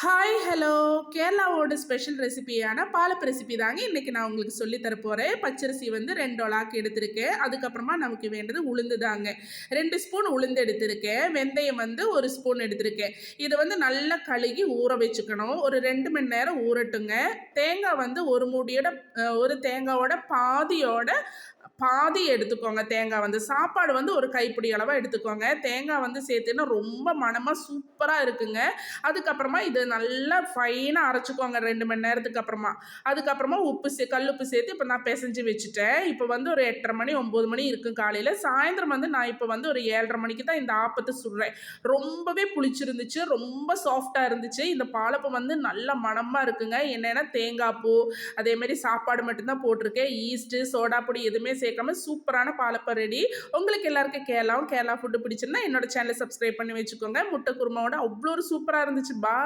Hi hello கேரளாவோட special ரெசிபியான பாலப்பு ரெசிபி தாங்க இன்றைக்கி நான் உங்களுக்கு சொல்லி தரப்போகிறேன் பச்சரிசி வந்து ரெண்டு ஒலாக்கு எடுத்திருக்கேன். அதுக்கப்புறமா நமக்கு வேண்டது உளுந்து தாங்க. ரெண்டு ஸ்பூன் உளுந்து எடுத்திருக்கேன். வெந்தயம் வந்து ஒரு ஸ்பூன் எடுத்திருக்கேன். இதை வந்து நல்லா கழுகி ஊற வச்சுக்கணும். ஒரு ரெண்டு மணி நேரம் ஊறட்டுங்க. தேங்காய் வந்து ஒரு மூடியோட ஒரு தேங்காவோட பாதியோட பாதி எடுத்துக்கோங்க. தேங்காய் வந்து சாப்பாடு வந்து ஒரு கைப்பிடி அளவாக எடுத்துக்கோங்க. தேங்காய் வந்து சேர்த்துன்னா ரொம்ப மனமாக சூப்பராக இருக்குங்க. அதுக்கப்புறமா இது நல்லா ஃபைனாக அரைச்சிக்கோங்க ரெண்டு மணி நேரத்துக்கு அப்புறமா. அதுக்கப்புறமா உப்பு சே கல் உப்பு சேர்த்து இப்போ நான் பிசைஞ்சு வச்சுட்டேன். இப்போ வந்து ஒரு எட்டரை மணி ஒம்பது மணி இருக்கும் காலையில். சாயந்தரம் வந்து நான் இப்போ வந்து ஒரு ஏழரை மணிக்கு தான் இந்த ஆப்பத்தை சுடுறேன். ரொம்பவே புளிச்சிருந்துச்சு ரொம்ப சாஃப்டாக இருந்துச்சு. இந்த பாலப்பம் வந்து நல்ல மணமாக இருக்குங்க. என்னென்னா தேங்காய் பூ அதேமாரி சாப்பாடு மட்டும்தான் போட்டிருக்கேன். ஈஸ்ட்டு சோடா பொடி எதுவுமே சேர்க்காம சூப்பரான பாலப்பம் ரெடி உங்களுக்கு எல்லாருக்கும் கேரளாவும் கேரளா ஃபுட்டு பிடிச்சிருந்தா என்னோட சேனலை சப்ஸ்கிரைப் பண்ணி வச்சுக்கோங்க. முட்டை குருமாவோட அவ்வளோ ஒரு சூப்பராக இருந்துச்சு. பா